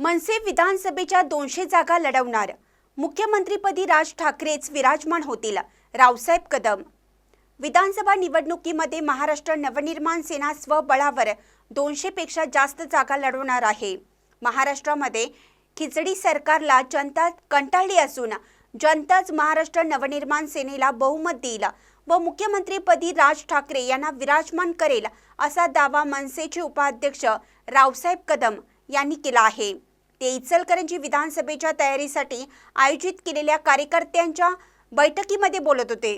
मनसे विधानसभेच्या दोनशे जागा लढवणार. मुख्यमंत्रीपदी राज ठाकरेच विराजमान होतील. रावसाहेब कदम. विधानसभा निवडणुकीमध्ये महाराष्ट्र नवनिर्माण सेना स्वबळावर दोनशेपेक्षा जास्त जागा लढवणार आहे. महाराष्ट्रामध्ये खिचडी सरकारला जनता कंटाळली असून जनताच महाराष्ट्र नवनिर्माण सेनेला बहुमत देईल व मुख्यमंत्रीपदी राज ठाकरे यांना विराजमान करेल असा दावा मनसेचे उपाध्यक्ष रावसाहेब कदम यांनी केला आहे. ते इचलकरंजी विधानसभेच्या तयारीसाठी आयोजित केलेल्या कार्यकर्त्यांच्या बैठकीमध्ये बोलत होते.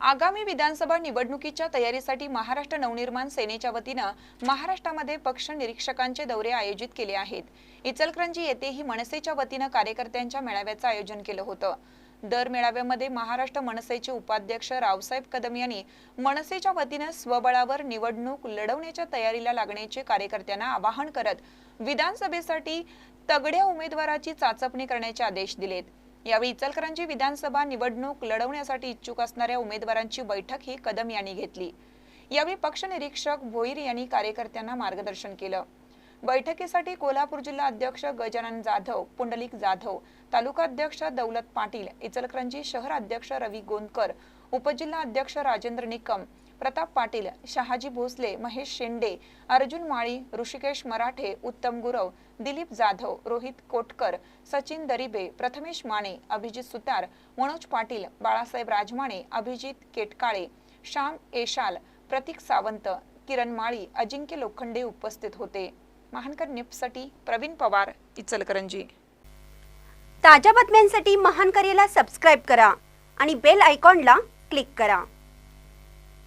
आगामी विधानसभा निवडणुकीच्या तयारीसाठी महाराष्ट्र नवनिर्माण सेनेच्या वतीनं महाराष्ट्रामध्ये पक्ष निरीक्षकांचे दौरे आयोजित केले आहेत. इचलकरंजी येथेही मनसेच्या वतीनं कार्यकर्त्यांच्या मेळाव्याचं आयोजन केलं होतं. दर मेळाव्यामध्ये महाराष्ट्र मनसेचे उपाध्यक्ष रावसाहेब कदम यांनी मनसेच्या वतीनं स्वबळावर निवडणूक लढवण्याच्या तयारीला लागण्याचे कार्यकर्त्यांना आवाहन करत विधानसभेसाठी तगड्या उमेदवाराची चाचपणी करण्याचे आदेश दिलेत. यावेळी इचलकरंजी विधानसभा निवडणूक लढवण्यासाठी इच्छुक असणाऱ्या उमेदवारांची बैठक ही कदम यांनी घेतली. यावेळी पक्ष निरीक्षक भोईर यांनी कार्यकर्त्यांना मार्गदर्शन केलं. बैठकीसाठी कोल्हापूर जिल्हा अध्यक्ष गजानन जाधव पुंडलिक जाधव तालुका अध्यक्ष दौलत पाटील इचलकरंजी शहर अध्यक्ष रवी गोंदकर उपजिल्हा अध्यक्ष राजेंद्र निकम प्रताप पाटील शहाजी भोसले महेश शेंडे अर्जुन माळी ऋषिकेश मराठे उत्तम गुरव दिलीप जाधव रोहित कोटकर सचिन दरिबे प्रथमेश माने अभिजित सुतार मनोज पाटील बाळासाहेब राजमाने अभिजित केटकाळे श्याम एशाल प्रतीक सावंत किरण माळी अजिंक्य लोखंडे उपस्थित होते. महानकर न्यूजसाठी प्रवीण पवार इचलकरंजी. ताज्या बातम्यांसाठी महानकरेला सबस्क्राईब करा आणि बेल आयकॉनला क्लिक करा.